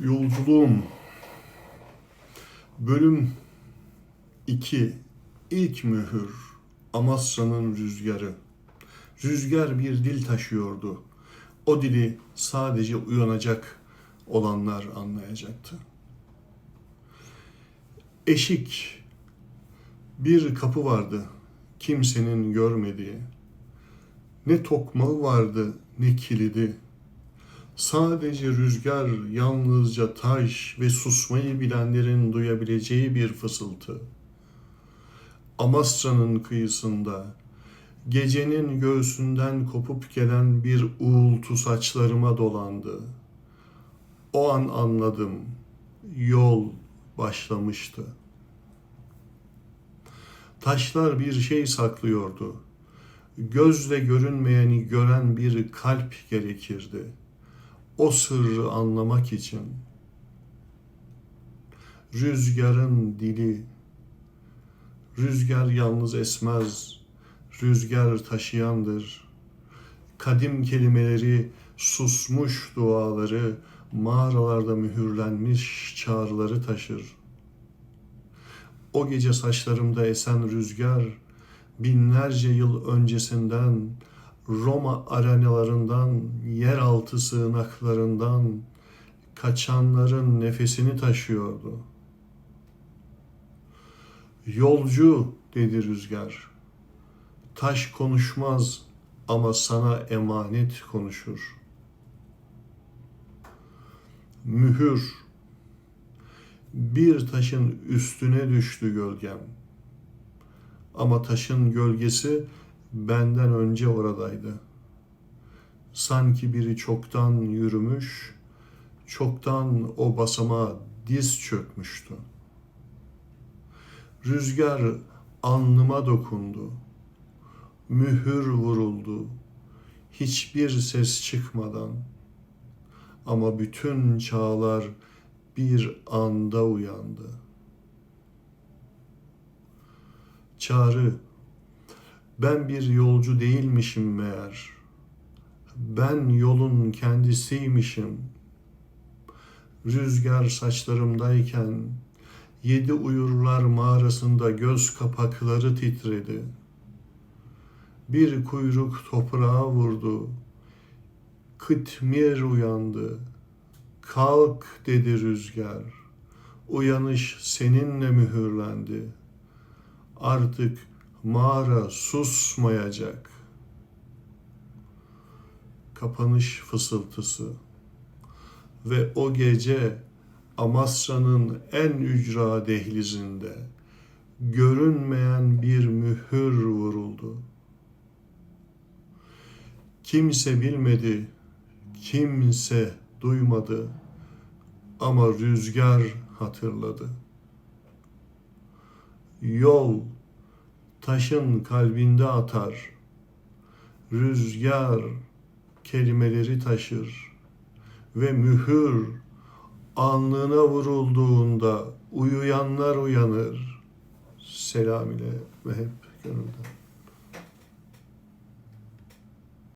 Yolculuğum Bölüm 2 İlk mühür Amasra'nın rüzgarı Rüzgar bir dil taşıyordu. O dili sadece uyanacak olanlar anlayacaktı. Eşik bir kapı vardı kimsenin görmediği. Ne tokmağı vardı ne kilidi. Sadece rüzgar, yalnızca taş ve susmayı bilenlerin duyabileceği bir fısıltı. Amasra'nın kıyısında, gecenin göğsünden kopup gelen bir uğultu saçlarıma dolandı. O an anladım, yol başlamıştı. Taşlar bir şey saklıyordu. Gözle görünmeyeni gören bir kalp gerekirdi.'' O sırrı anlamak için. Rüzgarın dili rüzgar yalnız esmez rüzgar taşıyandır. Kadim kelimeleri susmuş duaları mağaralarda mühürlenmiş çağrıları taşır. O gece saçlarımda esen rüzgar binlerce yıl öncesinden Roma arenalarından, yeraltı sığınaklarından kaçanların nefesini taşıyordu. Yolcu dedi rüzgar. Taş konuşmaz ama sana emanet konuşur. Mühür. Bir taşın üstüne düştü gölgem. Ama taşın gölgesi benden önce oradaydı. Sanki biri çoktan yürümüş, çoktan o basamağa diz çökmüştü. Rüzgar alnıma dokundu. Mühür vuruldu. Hiçbir ses çıkmadan. Ama bütün çağlar bir anda uyandı. Çağrı ben bir yolcu değilmişim meğer. Ben yolun kendisiymişim. Rüzgar saçlarımdayken yedi uyurlar mağarasında göz kapakları titredi. Bir kuyruk toprağa vurdu. Kıtmir uyandı. Kalk dedi rüzgar. Uyanış seninle mühürlendi. Artık mağara susmayacak. Kapanış fısıltısı ve o gece Amasra'nın en ücra dehlizinde görünmeyen bir mühür vuruldu. Kimse bilmedi, kimse duymadı ama rüzgar hatırladı. Yol taşın kalbinde atar. Rüzgar kelimeleri taşır ve mühür alnına vurulduğunda uyuyanlar uyanır. Selam ile ve hep gönülden.